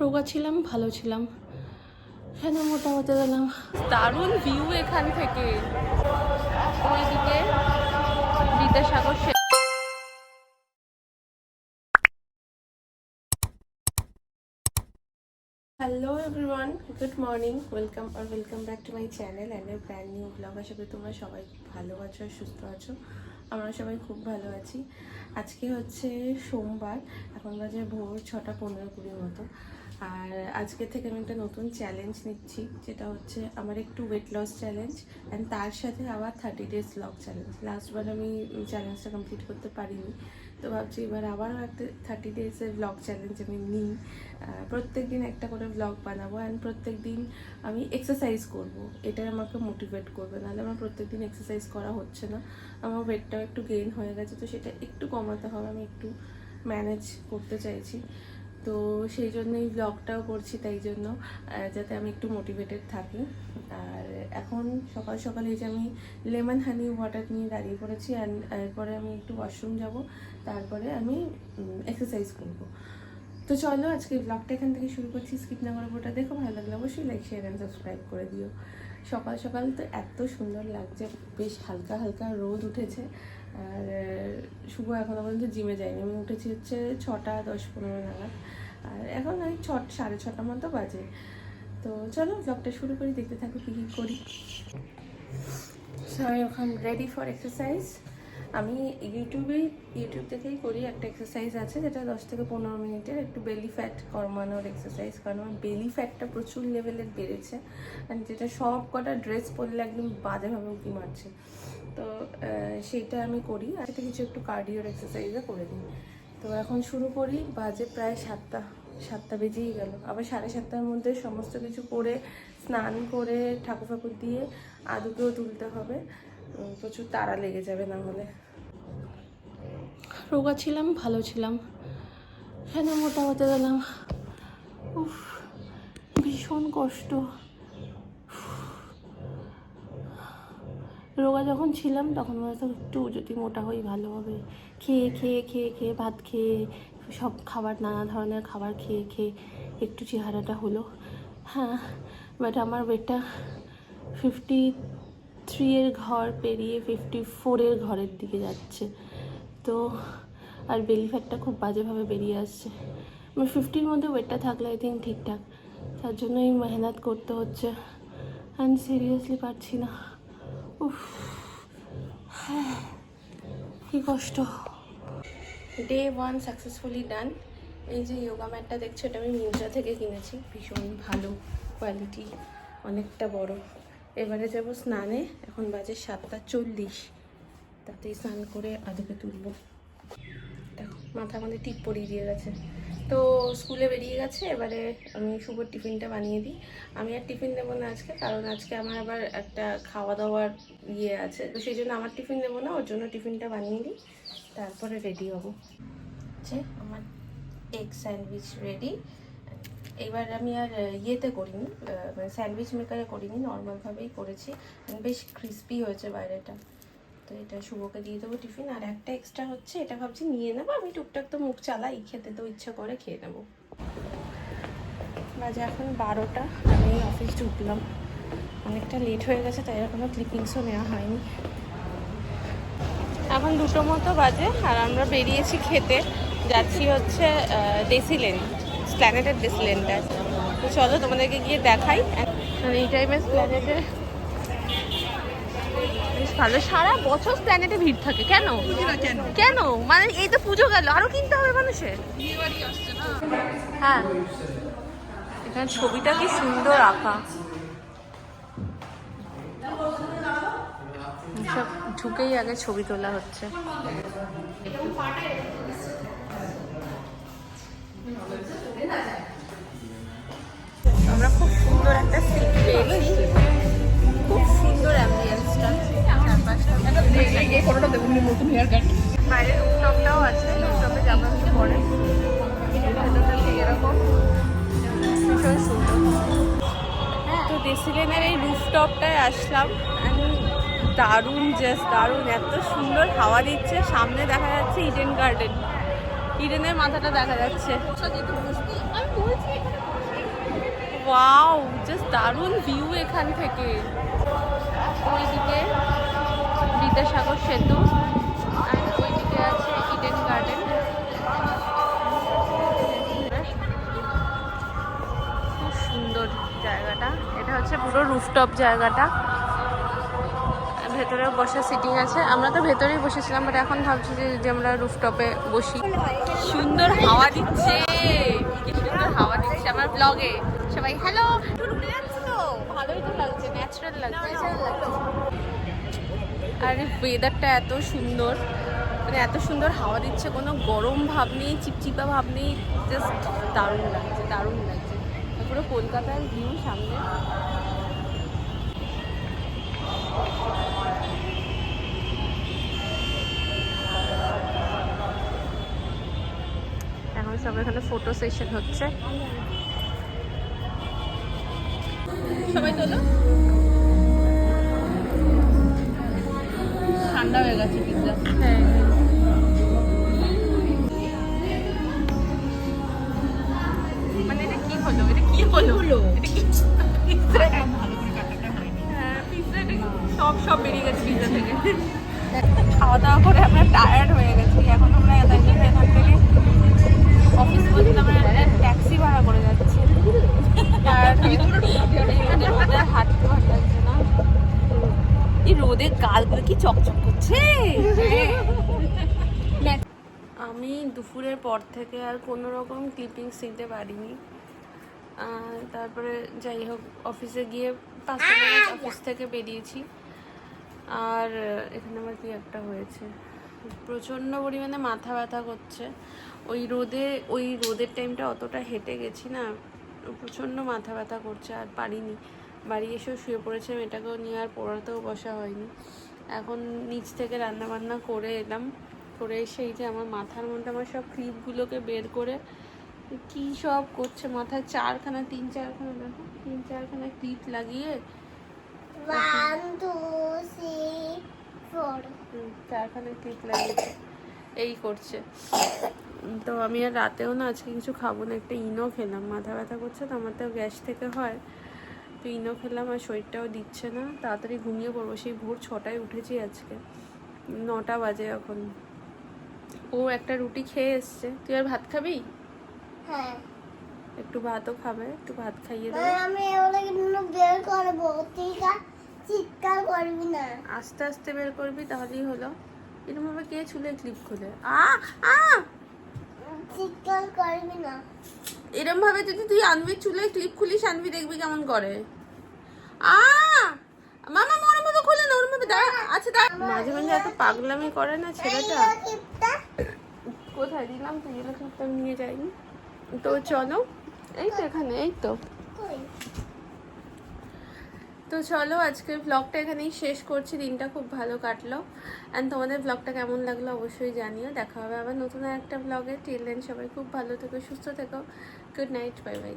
রোগা ছিলাম ভালো ছিলাম। কেন মোটা হতে গেলাম দারুণ ভিউ এখান থেকে। ওইদিকে Vidyasagar hello everyone good morning welcome R welcome back to my channel and a brand new blog আশা করি তোমরা সবাই ভালো আছো আর সুস্থ আছো। আমরা সবাই খুব ভালো আছি। আজকে হচ্ছে সোমবার। এখন বাজে ভোর ছটা পনেরো কুড়ির মতো। আর আজকে থেকে আমি একটা নতুন চ্যালেঞ্জ নিচ্ছি, যেটা হচ্ছে আমার একটু ওয়েট লস চ্যালেঞ্জ অ্যান্ড তার সাথে আবার থার্টি ডেজ লগ চ্যালেঞ্জ লাস্টবার আমি চ্যালেঞ্জটা কমপ্লিট করতে পারিনি, তো ভাবছি এবার আবারও একটা থার্টি ডেজের ব্লগ চ্যালেঞ্জ আমি নিই। প্রত্যেক দিন একটা করে ব্লগ বানাবো অ্যান্ড প্রত্যেক দিন আমি এক্সারসাইজ করব, এটাই আমাকে মোটিভেট করবে। নাহলে আমার প্রত্যেক দিন এক্সারসাইজ করা হচ্ছে না, আমার ওয়েটটাও একটু গেইন হয়ে গেছে, তো সেটা একটু কমাতে হবে, আমি একটু ম্যানেজ করতে চাইছি। তো সেই জন্যই ব্লগটাও করছি তাই জন্য যাতে আমি একটু মোটিভেটেড থাকি। আর এখন সকাল সকাল এই যে আমি লেমন হানি ওয়াটার নিয়ে দাঁড়িয়ে পড়েছি অ্যান্ড এরপরে আমি একটু ওয়াশরুম যাব, তারপরে আমি এক্সারসাইজ করব। তো চলো আজকে ব্লগটা এখান থেকে শুরু করছি স্কিপ না করে ওটা দেখো, ভালো লাগলে অবশ্যই লাইক শেয়ার অ্যান্ড সাবস্ক্রাইব করে দিও। সকাল সকাল তো এত সুন্দর লাগছে, বেশ হালকা হালকা রোদ উঠেছে। আর শুভ এখনও পর্যন্ত জিমে যায়নি। আমি উঠেছি হচ্ছে ছটা, দশ, পনেরো নাগাদ। আর এখন ওই ছ, সাড়ে ছটা মতো বাজে। তো চলো ব্লগটা শুরু করি, দেখতে থাকো কী কী করি। সবাই এখন রেডি ফর এক্সারসাইজ আমি ইউটিউবে, ইউটিউব থেকেই করি একটা এক্সারসাইজ আছে, যেটা দশ থেকে পনেরো মিনিটের একটু বেলি ফ্যাট কমানোর এক্সারসাইজ কারণ আমার বেলি ফ্যাটটা প্রচুর লেভেলের বেড়েছে যেটা সব কটা ড্রেস পরলে একদম বাজেভাবে উঁকি মারছে। তো সেইটা আমি করি আর এটা কিছু একটু কার্ডিওর এক্সারসাইজও করে দিই। তো এখন শুরু করি, বাজে প্রায় সাতটা সাতটা বেজেই গেল। আবার সাড়ে সাতটার মধ্যে সমস্ত কিছু করে, স্নান করে ঠাকুর ফাকুর দিয়ে আদুকেও তুলতে হবে। প্রচুর তাড়া লেগে যাবে না হলে। রোগা ছিলাম, ভালো ছিলাম। কেন মোটা হতে গেলাম উফ, ভীষণ কষ্ট। রোগা যখন ছিলাম, তখন মনে হতো একটু যদি মোটা হই ভালো হবে। খেয়ে খেয়ে খেয়ে খেয়ে ভাত খেয়ে, সব খাবার, নানা ধরনের খাবার খেয়ে খেয়ে একটু চেহারাটা হলো। হ্যাঁ বাট আমার ওয়েটটা ফিফটি থ্রি এর ঘর পেরিয়ে ফিফটি ফোরের ঘরের দিকে যাচ্ছে। তো, আর বেলি ফ্যাটটা খুব বাজেভাবে বেরিয়ে আসছে। আমার ফিফটির মধ্যে ওয়েটটা থাকলে আই থিঙ্ক ঠিকঠাক। তার জন্যই মেহনত করতে হচ্ছে। অ্যান্ড সিরিয়াসলি পারছি না। উফ। হ্যাঁ কি কষ্ট। ডে ওয়ান সাকসেসফুলি ডান এই যে যোগা ম্যাটটা দেখছ, এটা আমি মিন্ত্রা থেকে কিনেছি। ভীষণ ভালো কোয়ালিটি অনেকটা বড়। এবারে যাব স্নানে, এখন বাজে সাতটা চল্লিশ। তাতেই স্নান করে আদুকে তুলবো। দেখো, মাথা আমাদের টিপ পরিয়ে দিয়ে গেছে। তো স্কুলে বেরিয়ে গেছে, এবারে আমি শুভর টিফিনটা বানিয়ে দিই। আমি আর টিফিন নেব না আজকে, কারণ আজকে আমার আবার একটা খাওয়া দাওয়ার ইয়ে আছে। তো সেই জন্য আমার টিফিন নেব না, ওর জন্য টিফিনটা বানিয়ে দিই। তারপরে রেডি হব। আমার এগ স্যান্ডউইচ রেডি। এবার আমি আর ইয়েতে করিনি মানে স্যান্ডউইচ মেকারে করিনি নর্মালভাবেই করেছি। বেশ ক্রিস্পি হয়েছে বাইরেটা। তো এটা শুভকে দিয়ে দেবো টিফিন আর একটা এক্সট্রা হচ্ছে, এটা ভাবছি নিয়ে নেব। আমি টুকটাক তো মুখ চালাই, খেতে তো ইচ্ছা করে খেয়ে নেব। বাজে এখন বারোটা, আমি অফিস ঢুকলাম অনেকটা লেট হয়ে গেছে, তাই এখনও ক্লিপিংসও নেওয়া হয়নি। এখন দুটো মতো বাজে, আর আমরা বেরিয়েছি খেতে। যাচ্ছি হচ্ছে ডেসিলেন স্প্ল্যানেটের ডেসিলেনটা তো চলো তোমাদেরকে গিয়ে দেখাই। এই টাইমে স্প্ল্যানেটে বেশ ভালো। সারা বছর প্ল্যানেটে ভিড় থাকে। কেন? কেন? মানে এই তো পুজো গেল। আরও কিনতে হবে মানুষের। হ্যাঁ। এখানে ছবিটা কি সুন্দর আঁকা। সব ঢুকেই আগে ছবি তোলা হচ্ছে। আমরা খুব সুন্দর একটা সিট খুব সুন্দর আছে পরে। এরকম। তো এই রুফটপটায় আসলাম। দারুণ জাস্ট দারুণ। এত সুন্দর হাওয়া দিচ্ছে। সামনে দেখা যাচ্ছে ইডেন গার্ডেন ইডেনের মাথাটা দেখা যাচ্ছে। ওয়াও জাস্ট দারুণ ভিউ এখান থেকে। ওইদিকে বিদ্যাসাগর সেতু আর ওইদিকে আছে ইডেন গার্ডেন খুব সুন্দর জায়গাটা। এটা হচ্ছে পুরো রুফটপ জায়গাটা। ভেতরে বসে সিটিং আছে। আমরা তো ভেতরেই বসেছিলাম বাট এখন ভাবছি যে আমরা রুফটপে বসি। সুন্দর হাওয়া দিচ্ছে। সুন্দর হাওয়া দিচ্ছে আমার ব্লগে সবাই হ্যালো ভালোই তো লাগছে ন্যাচারাল লাগছে। আর ওয়েদারটা এত সুন্দর। মানে এত সুন্দর হাওয়া দিচ্ছে, কোনো গরম ভাব নেই ভাব নেই জাস্ট দারুণ লাগছে দারুণ লাগছে। পুরো কলকাতার ভিউ সামনে। এখন সব এখানে ফটো সেশন হচ্ছে। সবাই তোলো। ঠান্ডা হয়ে গেছে পিৎজা হ্যাঁ মানে এটা কি হলো? এটা কি হলো? এটা কি সব সব বেরিয়ে গেছে পিৎজা থেকে। খাওয়া দাওয়া করে আমরা টায়ার্ড হয়ে গেছি। এখন আমরা জন্য এখান থেকে অফিস পর্যন্ত আমরা ট্যাক্সি ভাড়া করে যাচ্ছি। হয়ে হাঁটতে ভালো লাগছে না। এই রোদে গালগুলো কি চকচক করছে? আমি দুপুরের পর থেকে আর কোনো রকম ক্লিপিংস নিতে পারিনি। তারপরে যাই হোক অফিসে গিয়ে পাঁচটা অফিস থেকে বেরিয়েছি। আর এখানে আমার কি একটা হয়েছে? প্রচণ্ড পরিমাণে মাথা ব্যথা করছে। ওই রোদে, ওই রোদের টাইমটা অতটা হেঁটে গেছি না, প্রচণ্ড মাথা ব্যথা করছে আর পারিনি। বাড়ি এসেও শুয়ে পড়েছে এটাকেও নিয়ে আর পড়াতেও বসা হয়নি। এখন নিচ থেকে রান্না বান্না করে এলাম, করে এসে এই যে আমার মাথার মধ্যে আমার সব ক্লিপগুলোকে বের করে কি সব করছে, মাথায় চারখানা, তিন চারখানা, দেখো, তিন চারখানা ক্লিপ লাগিয়ে চারখানা ক্লিপ লাগিয়েছে। এই করছে। তো আমি আর রাতেও না আজকে কিছু খাব না একটা ইনো খেলাম। মাথা ব্যথা করছে তো আমার তো গ্যাস থেকে হয়। তো ইনো খেলাম আর শরীরটাও দিচ্ছে না তাড়াতাড়ি ঘুমিয়ে পড়ব। সেই ভোর ছটায় উঠেছি আজকে। নটা বাজে এখন। ও একটা রুটি খেয়ে এসছে। তুই আর ভাত খাবি? হ্যাঁ। একটু ভাতও খাবে একটু ভাত খাইয়ে দেবো আমি বের করব ঠিক আছে? চিৎকার করবি না। আস্তে আস্তে বের করবি তাহলেই হলো। এরকম ভাবে কে চুলে ক্লিপ খুলে? আ আ! চিৎকার করবি না। এরম ভাবে যদি তুই আনবি চুলে ক্লিপ খুলিস আনবি দেখবি কেমন করে। আ! মামা ওরম ভাবে খুলে না ওরম ভাবে দাঁড়া। আচ্ছা দাঁড়া। মাঝে মাঝে এত পাগলামি করে না ছেলেটা? কোথায় দিলাম? তুই এগুলো ক্লিপটা নিয়ে যাইনি। তো চলো এই তো এখানে এই তো। তো চলো, আজকের ব্লগটা এখানেই শেষ করছি। দিনটা খুব ভালো কাটলো। অ্যান্ড তোমাদের ব্লগটা কেমন লাগল অবশ্যই জানিও। দেখা হবে আবার নতুন একটা ব্লগে টিল সবাই খুব ভালো থেকো, সুস্থ থেকো। Good night bye bye